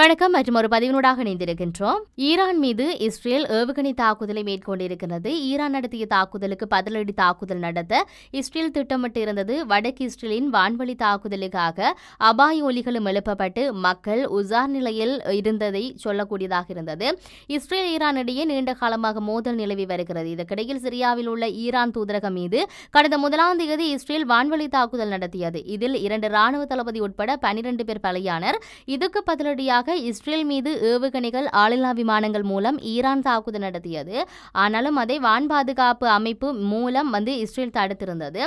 வணக்கம் மற்றும் ஒரு பதிவினூடாக இணைந்திருக்கின்றோம். ஈரான் மீது இஸ்ரேல் ஏவுகணை தாக்குதலை மேற்கொண்டிருக்கிறது. ஈரான் நடத்திய தாக்குதலுக்கு பதிலடி தாக்குதல் நடத்த இஸ்ரேல் திட்டமிட்டு இருந்தது வடக்கு இஸ்ரேலின் வான்வழி தாக்குதலுக்காக அபாய ஒலிகளும் எழுப்பப்பட்டு மக்கள் உசார் நிலையில் இருந்ததை சொல்லக்கூடியதாக இருந்தது. இஸ்ரேல் ஈரான் இடையே நீண்ட காலமாக மோதல் நிலவி வருகிறது. இதற்கிடையில் சிரியாவில் உள்ள ஈரான் தூதரகம் மீது கடந்த முதலாம் தேதி இஸ்ரேல் வான்வழி தாக்குதல் நடத்தியது. இதில் இரண்டு ராணுவ தளபதி உட்பட பனிரெண்டு பேர் பலியானர். இதுக்கு பதிலடியாக முன்னதாக இஸ்ரேல் மீது ஏவுகணைகள் ஆளில்லா விமானங்கள் மூலம் ஈரான் தாக்குதல் நடத்தியது. ஆனாலும் அதை வான் பாதுகாப்பு அமைப்பு மூலம் வந்து இஸ்ரேல் தடுத்திருந்தது.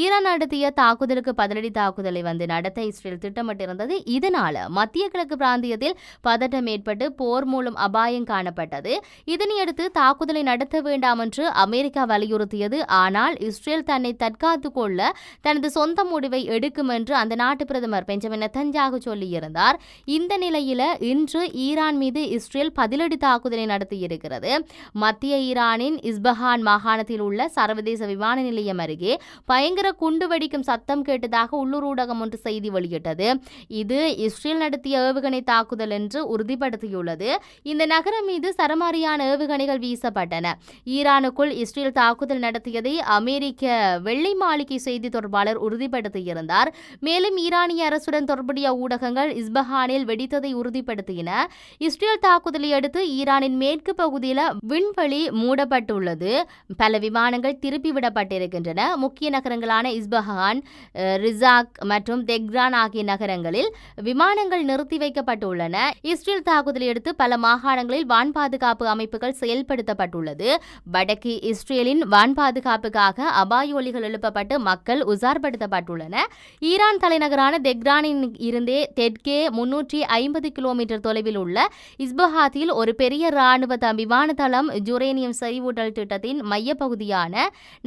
ஈரான் நடத்திய தாக்குதலுக்கு பதிலடி தாக்குதலை வந்து நடத்த இஸ்ரேல் திட்டமிட்டிருந்தது. இதனால மத்திய கிழக்கு பிராந்தியத்தில் பதட்டம் ஏற்பட்டு போர் மூலம் அபாயம் காணப்பட்டது. இதனையடுத்து தாக்குதலை நடத்த வேண்டாம் என்று அமெரிக்கா வலியுறுத்தியது. ஆனால் இஸ்ரேல் தன்னை தற்காத்துக் கொள்ள தனது சொந்த முடிவை எடுக்கும் என்று அந்த நாட்டு பிரதமர் பெஞ்சமின் நெத்தன்ஜாகு சொல்லியிருந்தார். இந்த நிலையில இன்று ஈரான் மீது இஸ்ரேல் பதிலடி தாக்குதலை நடத்தியிருக்கிறது மத்திய ஈரானின் இஸ்பஹான் மாகாணத்தில் உள்ள சர்வதேச விமான நிலையம் அருகே பயங்கர குண்டு வெடிக்கும் சத்தம் கேட்டதாக உள்ளூர் ஊடகம் ஒன்று செய்தி வெளியிட்டது. இது இஸ்ரேல் நடத்திய ஏவுகணை தாக்குதல் என்று உறுதிப்படுத்தியுள்ளது. இந்த நகரம் மீது சரமாரியான ஏவுகணைகள் வீசப்பட்டன. ஈரானுக்குள் இஸ்ரேல் தாக்குதல் நடத்தியதை அமெரிக்க வெள்ளை மாளிகை செய்தி தொடர்பாளர் உறுதிப்படுத்தியிருந்தார். மேலும் ஈரானிய அரசுடன் தொடர்புடைய ஊடகங்கள் இஸ்பஹானில் வெடித்ததை உறுதி உறுதிப்படுத்தின. இஸ்ரேல் தாக்குதலை அடுத்து ஈரானின் மேற்கு பகுதியில் விண்வெளி மூடப்பட்டுள்ளது. பல விமானங்கள் திருப்பிவிடப்பட்டிருக்கின்றன. முக்கிய நகரங்களான இஸ்பஹான் ரிசாக் மற்றும் தெக்ரான் ஆகிய நகரங்களில் விமானங்கள் நிறுத்தி வைக்கப்பட்டுள்ளன. இஸ்ரேல் தாக்குதலை அடுத்து பல மாகாணங்களில் வான் பாதுகாப்பு அமைப்புகள் செயல்படுத்தப்பட்டுள்ளது. வடக்கு இஸ்ரேலின் வான் பாதுகாப்புக்காக அபாய ஒலிகள் எழுப்பப்பட்டு மக்கள் உசார்படுத்தப்பட்டுள்ளன. ஈரான் தலைநகரான தெக்ரானின் இருந்தே தெற்கே முன்னூற்றி ஐம்பது கிலோ கிலோமீட்டர் தொலைவில் உள்ள இஸ்பஹாத்தில் ஒரு பெரிய ராணுவ விமான தளம் ஜுரேனியம் செறிவூட்டல் திட்டத்தின் மையப்பகுதியான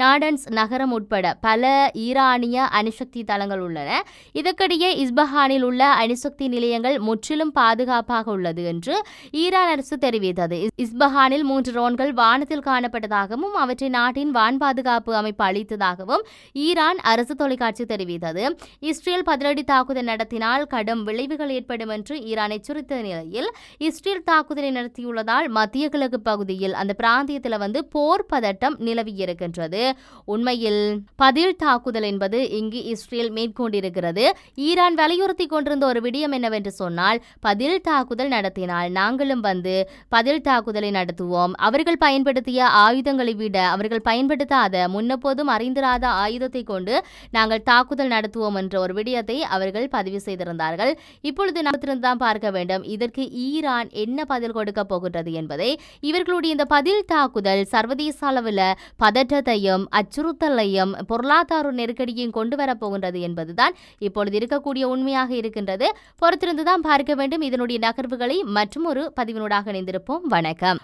நாடன்ஸ் நகரம் உட்பட பல ஈரானிய அணுசக்தி தளங்கள் உள்ளன. இதற்கிடையே இஸ்பஹானில் உள்ள அணுசக்தி நிலையங்கள் முற்றிலும் பாதுகாப்பாக உள்ளது என்று ஈரான் அரசு தெரிவித்தது. இஸ்பஹானில் மூன்று ரோன்கள் வானத்தில் காணப்பட்டதாகவும் அவற்றை நாட்டின் வான் பாதுகாப்பு அமைப்பு அளித்ததாகவும் ஈரான் அரசு தொலைக்காட்சி தெரிவித்தது. இஸ்ரேல் பதிலடி தாக்குதல் நடத்தினால் கடும் விளைவுகள் ஏற்படும் என்று ஈரானை எச்சரித்த நிலையில் இஸ்ரேல் தாக்குதலை நடத்தியுள்ளதால் மத்திய கிழக்கு பகுதியில் அந்த பிராந்தியத்தில் வந்து போர் பதட்டம் நிலவி இருக்கின்றது. உண்மையில் பதில் தாக்குதல் என்பது இங்கு இஸ்ரேல் மேற்கொண்டிருக்கிறது. ஈரான் வலியுறுத்தி கொண்டிருந்த ஒரு விடயம் என்னவென்று சொன்னால் பதில் தாக்குதல் நடத்தினால் நாங்களும் வந்து பதில் தாக்குதலை நடத்துவோம். அவர்கள் பயன்படுத்திய ஆயுதங்களை விட அவர்கள் பயன்படுத்தாத முன்னப்போதும் அறிந்திராத ஆயுதத்தை கொண்டு நாங்கள் தாக்குதல் நடத்துவோம் என்ற ஒரு விடயத்தை அவர்கள் பதிவு செய்திருந்தார்கள். இப்பொழுது நாம் பார்க்க வேண்டும். இதற்கு ஈரான் என்ன பதில் கொடுக்க போகின்றது என்பதை இவர்களுடைய இந்த பதில் தாக்குதல் சர்வதேச அளவில் பதற்றத்தையும் அச்சுறுத்தலையும் பொருளாதார நெருக்கடியையும் கொண்டு வரப்போகின்றது என்பதுதான் இப்பொழுது இருக்கக்கூடிய உண்மையாக இருக்கின்றது. பொறுத்திருந்துதான் பார்க்க வேண்டும். இதனுடைய நகர்வுகளை மற்றும் ஒரு பதிவினூடாக இணைந்திருப்போம். வணக்கம்.